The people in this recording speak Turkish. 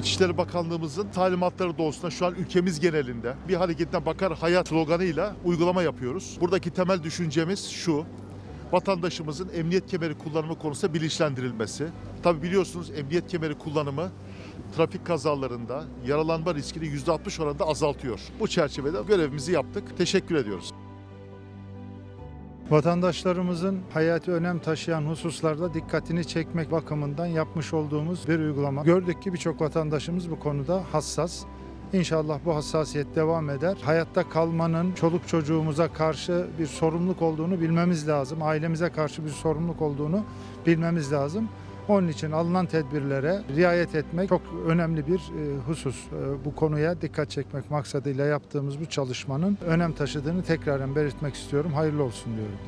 İçişleri Bakanlığımızın talimatları doğrultusunda şu an ülkemiz genelinde bir hareketine bakar hayat sloganıyla uygulama yapıyoruz. Buradaki temel düşüncemiz şu. Vatandaşımızın emniyet kemeri kullanımı konusunda bilinçlendirilmesi. Tabi biliyorsunuz emniyet kemeri kullanımı trafik kazalarında yaralanma riskini %60 oranında azaltıyor. Bu çerçevede görevimizi yaptık. Teşekkür ediyoruz. Vatandaşlarımızın hayati önem taşıyan hususlarda dikkatini çekmek bakımından yapmış olduğumuz bir uygulama. Gördük ki birçok vatandaşımız bu konuda hassas. İnşallah bu hassasiyet devam eder. Hayatta kalmanın çoluk çocuğumuza karşı bir sorumluluk olduğunu bilmemiz lazım. Ailemize karşı bir sorumluluk olduğunu bilmemiz lazım. Onun için alınan tedbirlere riayet etmek çok önemli bir e, husus. E, Bu konuya dikkat çekmek maksadıyla yaptığımız bu çalışmanın önem taşıdığını tekraren belirtmek istiyorum. Hayırlı olsun diyorum.